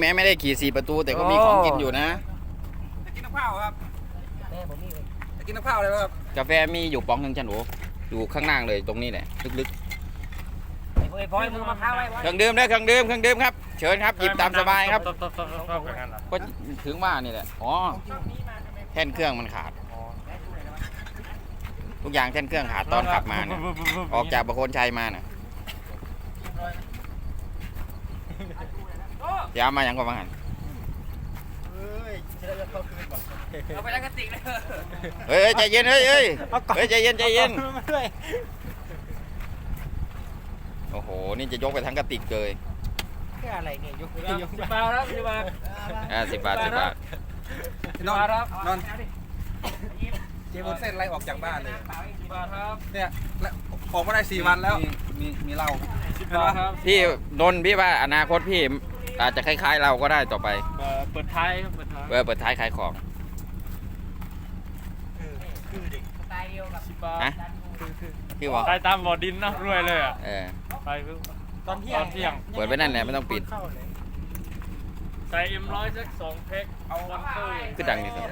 แม้ไม่ได้ขี่สี่ประตู แต่ก็มีของกินอยู่นะ จะกินกับข้าวครับแม่ผมนี่เลยจะกินกับข้าวเลยครับกาแฟมีอยู่ป๋องหนึ่งจันโออยู่ข้างล่างเลยตรงนี้แหละลึกไอ้พวกไอ้พลอยมือมะพร้าวไว้ๆไว้เครื่องดื่มนะเครื่องดื่มเครื่องดื่มครับเชิญครับหยิบตามสบายครับ ตบตบตบตบตบกันเหรอก็ถึงว่านี่แหละอ๋อแท่นเครื่องมันขาด ทุกอย่างแท่นเครื่องขาดตอนขับมาเนี่ยออกจากประโคนชัยมาน่ะเดี๋ ยวเอามาอย่างก็มาหันเฮ้ยเชื่อเข้าคืนบ่เอาไปแล้วกระติกเลยเฮ้ยเฮ้ยใจเย็นเฮ้ยเฮ้ยเฮ้ยใจเย็นใจเย็นมาด้วยโอ้โห นี่จะยกไปทั้งกระติกเลยแค่อะไรเนี่ยยกยกสิบบาทครับสิบบาทอ่าสิบบาทสิบบาทนอนนอน เจมเส้นไล่ออกจากบ้านเลยสิบบาทครับเนี่ยแล้วออกมาได้สี่วันแล้วมีมีเหล้าสิบบาทครับพี่นนท์พี่ว่าอนาคตพี่อาจจะคล้ายๆเราก็ได้ต่อไป เอ่อเปิดท้ายครับเปิดท้ายเออเปิดท้ายขายของคือเด็กสไตล์เดียวกับสิบบาทนะพี่บอกตายตามบ่อดินนะรวยเลยอะเออ ไปเพิ่งตอนเที่ยตงอนเที่ยงเปิดไว้นั่นแหละไม่ต้องปิดเข้าเลยใส่เอ็มร้อยสักสองเพ็กเอาวันเตอร์คือดังนี่สิ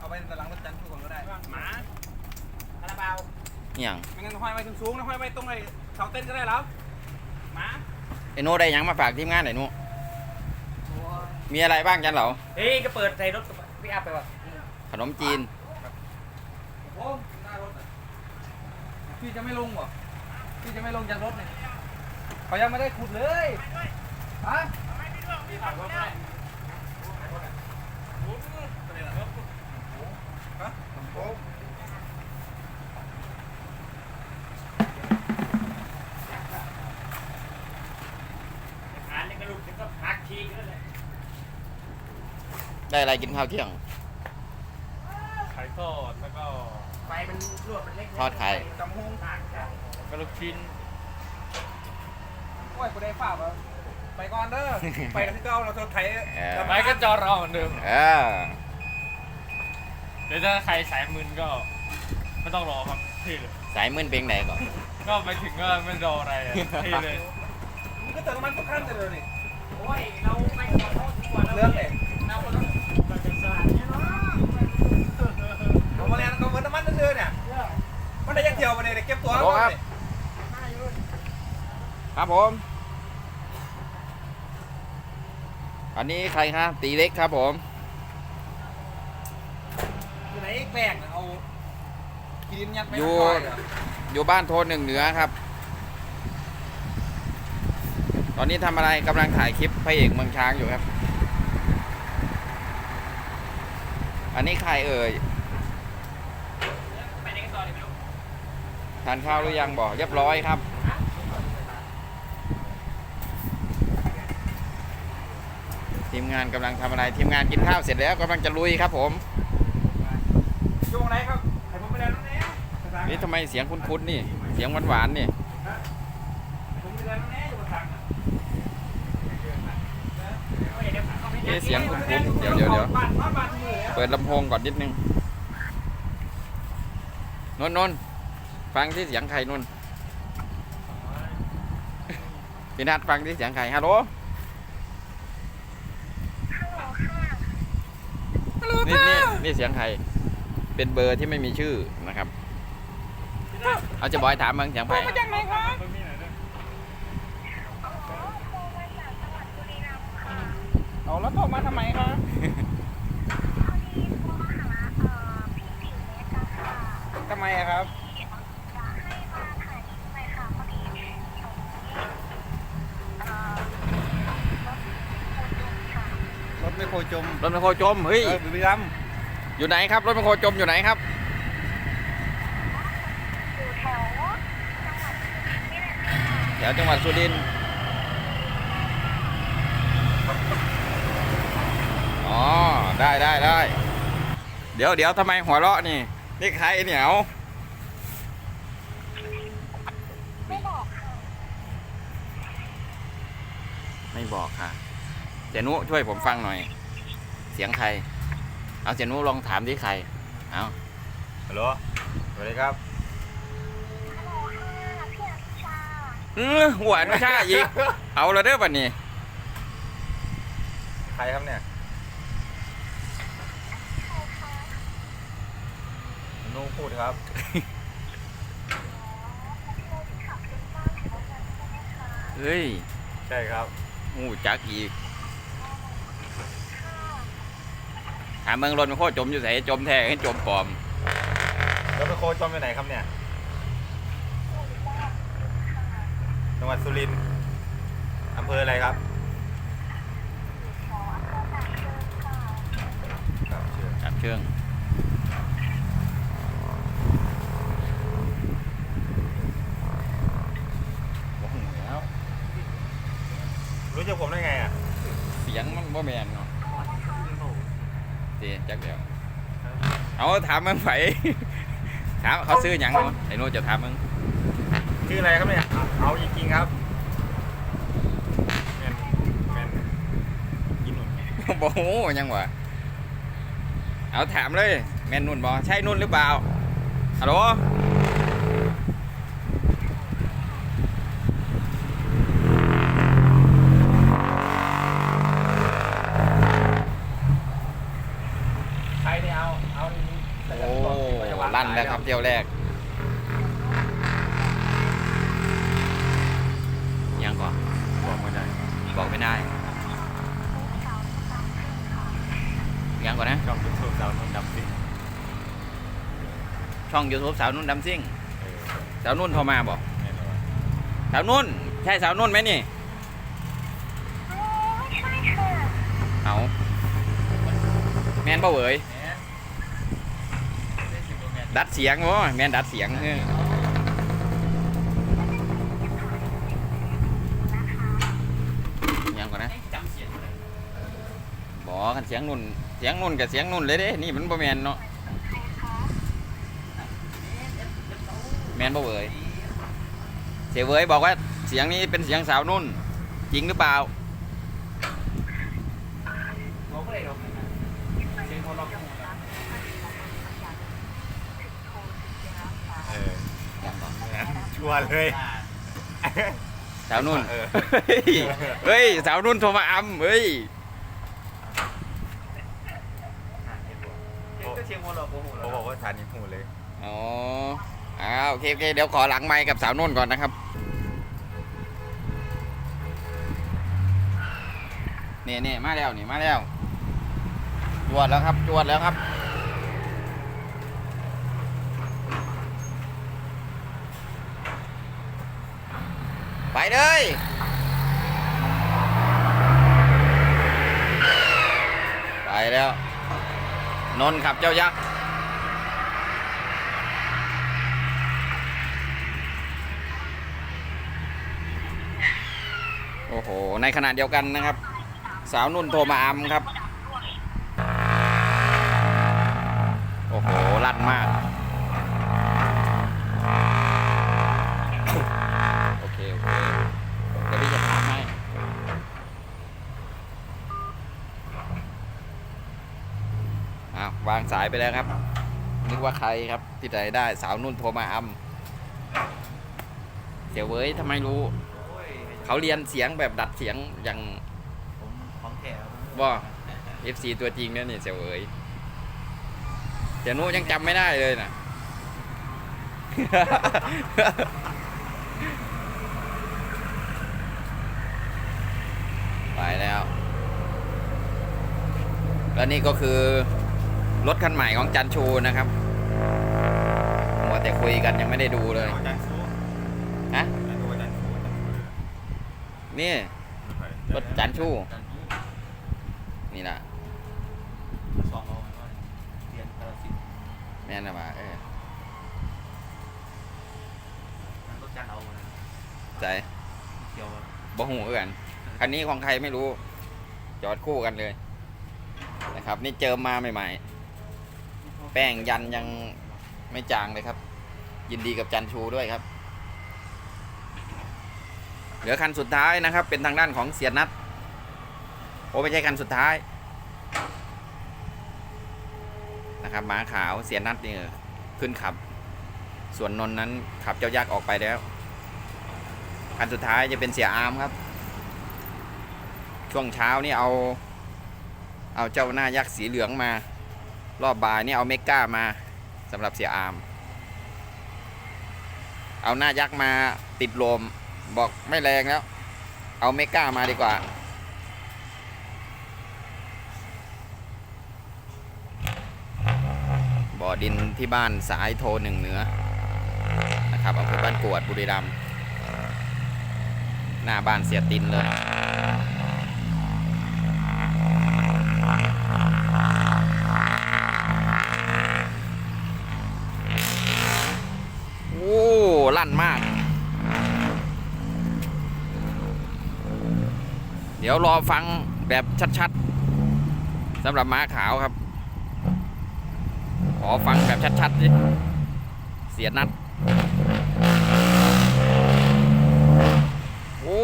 เอาไปหลังรถจันทร์ทุกคนก็ได้หมาคาราบาวนี่ยังไม่งั้นห้อยไว้สูงๆนะห้อยไว้ตรงไอ้เสาเต้นก็ได้แล้วหมาไอ้โน่ได้หยังมาฝากทีมงานไหนอยโน่มีอะไรบ้างจันเหรอเฮ้ยก็เปิดใส่รถพี่อัพไปว่ะขนมจีน โอ้หน้ารถน่ะพี่จะไม่ลงเหรอพี่จะไม่ลงจากรถเนี่ยเขายังไม่ได้ขุดเลยฮะอ่านในกระดูกถึงก็พักทีกันเลย ได้อะไรกินข้าวเที่ยง ไข่ทอดแล้วก็ไฟมันรวดมันเล็กทอดไข่จำฮงต่างกันกระลูกชิ้นโอ้ยกูได้ฝากเหรอไปก่อนเด้อ ไปกับที่เก้าเราจะไถเออไปก็จอเราเหมือนเดิม เออเดี๋ยวถ้าใครสายมึนก็ไม่ต้องรอครับที่เลยสายมื่นเพลงไหนก่อน ก็ไปถึงก็ไม่รออะไรอะที่เลยมึงก็เติมน้ำมันทุกขั้นเลยนี่โอ้ยเราไม่ขอโทษทุกวันเลือกเลยเราก็ต้องเราจะสานเนี่ยเนาะเอามาแล้วก็เหมือนน้ำมันเดือเนี่ยมันได้ยังเที่ยวมาเนี่ยเก็บตัวโอ้ครับครับผม อันนี้ใครครับ ตีเล็กครับผม อยู่ไหน แกลกเอากินยัดไปอยู่อยู่บ้านโทนหนึ่งเหนือครับ ตอนนี้ทำอะไรกำลังถ่ายคลิปพระเอกเมืองช้างอยู่ครับ อันนี้ใครเอ่ย ไปไหนกันต่อเนี่ยไม่รู้ทานข้าวหรือยังบอกเรียบร้อยครับ ทีมงานกำลังทำอะไรทีมงานกินข้าวเสร็จแล้วกำลังจะลุยครับผม อยู่ไหนครับไอ้ผมไปแล้วนั่นเองนี่ทำไมเสียงคุ้นๆนี่ เสียงหวานๆนี่ผมไปแล้วนั่นเองอยู่บนทางเอ๊ะเสียงคุ้นๆเดี๋ยวเดี๋ยวเดี๋ยวบ้านบ้านบ้านมือแล้วเปิดลำโพงก่อนนิดนึงนนท์นนท์ฟังที่เสียงใครนนท์พี่นัทฟังที่เสียงใครฮัลโหลนี่นี่นี่เสียงใคร เป็นเบอร์ที่ไม่มีชื่อนะครับ เอาจะบอยถามมึงเสียงใครมาจากไหนครับมันมีไหนด้วยเอาแล้วโทรมาทำไมครับทำไมอะครับรถไม่โคจมรถไมโครจม เฮ้ยเออบุรีรัมย์ อยู่ไหนครับ รถไมโครจมอยู่ไหนครับแถวจังหวัดสุรินทร์อ๋อ ได้ได้ได้ เดี๋ยวเดี๋ยวทำไมหัวเราะนี่ นี่ใครเหนียว ไม่บอกค่ะไม่บอกค่ะเจนุช่วยผมฟังหน่อย เสียงใคร เอาเจนุลองถามที่ใคร เอาฮัลโหล สวัสดีครับฮัลโหลค่ะพี่อภิชาเออหัวอนุชาอีก เอาละเด้อบัดนี้ ใครครับเนี่ยนุ่งพูดครับเฮ้ย ใช่ครับ หูจักอีก ถามเมืองรถมันโคตรจมอยู่ใส่จมแท้ให้จมปลอม แล้วไปโคจอมอยู่ไหนครับเนี่ย จังหวัดสุรินทร์อำเภออะไรครับครับเชื่อครับเชื่อง โอ้โหแล้วรู้จักผมได้ไงอะ เสียงมันบ่แมนเนาะเสียจักเดียว เอาถามมึงไผถามเขาซื้อหยังเนาะไอ้โน้ตจะถามมึงชื่ออะไรครับเนี่ยเอาจริงๆครับแมนแมนกินหนุนบ่ฮู้หยังวะเอาถามเลย แม่นนุ่นบ่ใช่นุ่นหรือเปล่าฮัลโหล ลั่นแล้วครับเที่ยวแรกยังก่อนบอกมาได้บอกไม่ได้ยังก่อนนะช่องยูทูบสาวนนท์ดำสิช่อง YouTube สาวนุ่นดำซิ่งเออสาวนุ่นโทรมาบอกแน่นอนสาวนุ่นใช่สาวนุ่นไหมนี่ไม่ใช่ค่ะเอาแมนบ่เวย ดัดเสียงวะแมนดัดเสียงเออยังก่อนนะจำเสียงเลยบอกกันเสียงนุ่น เสียงนุ่นกับเสียงนุ่นเลยเด้ นี่มันบ่แมนเนาะแมนบ่เวยเสียเวยบอกว่าเสียงนี้เป็นเสียงสาวนุ่น จริงหรือเปล่า บอกเลยหรอกเสียงคนเราพูดอะ เออ ชัวร์เลย สาวนุ่น เออ เฮ้ยเฮ้ยสาวนุ่นโทรมาอำเฮ้ยก็เชียงคนเราโกหกเขาบอกว่าทานนี้หูเลย อ๋ออ่าโอเคโอเค เดี๋ยวขอหลังไมค์กับสาวนุ่นก่อนนะครับนี่นี่มาแล้วนี่มาแล้ว จวดแล้วครับ จวดแล้วครับ ไปเลยไปแล้ว นนท์ขับเจ้ายักษ์โอ้โห ในขณะเดียวกันนะครับ สาวนุ่นโทรมาอัมครับ โอ้โห ลั่นมาก อ้าววางสายไปแล้วครับ นึกว่าใครครับที่ไหนได้สาวนุ่นโทรมาอัมเดี๋ยวเว้ยทำไมรู้ เขาเรียนเสียงแบบดัดเสียงอย่างผมของแถวว่า FC ตัวจริงเนี่ยนี่เสียวเอ๋ยเดี๋ยวนู้ยังจำไม่ได้เลยนะไปแล้ว แล้วนี่ก็คือ รถคันใหม่ของจันชูนะครับมัวแต่คุยกันยังไม่ได้ดูเลยอาจารย์ซูฮะอาจารย์ซูอาจารย์ซูนี่รถจันชูนี่นะสองเราเรียนกระสินแม่นนะมาเออนั่นรถจันเอาเลยใจเกี่ยวบ่หูเอื่อนคันนี้ของใครไม่รู้ จอดคู่กันเลยนะครับ นี่เจิมมาใหม่ ๆ แป้งยันยังไม่จางเลยครับ ยินดีกับจันชูด้วยครับ เหลือคันสุดท้ายนะครับ เป็นทางด้านของเสียนัทโอ้ไม่ใช่คันสุดท้ายนะครับหมาขาวเสียนัทนี่ขึ้นขับ ส่วนนนท์นั้นขับเจ้ายักออกไปแล้วคคันสุดท้ายจะเป็นเสียอาร์มครับ ช่วงเช้านี่เอา เอาเจ้าหน้ายักษ์สีเหลืองมา รอบบ่ายนี่เอาเมก้ามาสำหรับเสียอาร์มเอาหน้ายักษ์มาติดลมบอกไม่แรงแล้ว เอาเมก้ามาดีกว่า บ่อดินที่บ้านสายโทหนึ่งเหนือนะครับอำเภอบ้านกวดบุรีรัมย์หน้าบ้านเสียตินเลย โอ้ ลั่นมาก เดี๋ยวรอฟังแบบชัดๆสำหรับม้าขาวครับ ขอฟังแบบชัดๆสิเสียนัด โอ้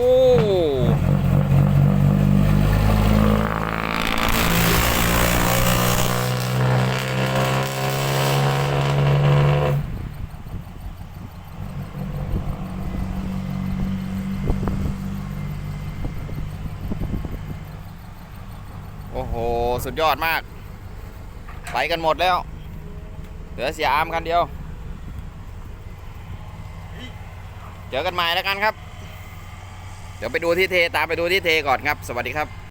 โอ้โห สุดยอดมากไปกันหมดแล้ว เหลือเสียอามกันเดียว เจอกันใหม่แล้วกันครับ เดี๋ยวไปดูที่เท ตามไปดูที่เทก่อนครับ สวัสดีครับ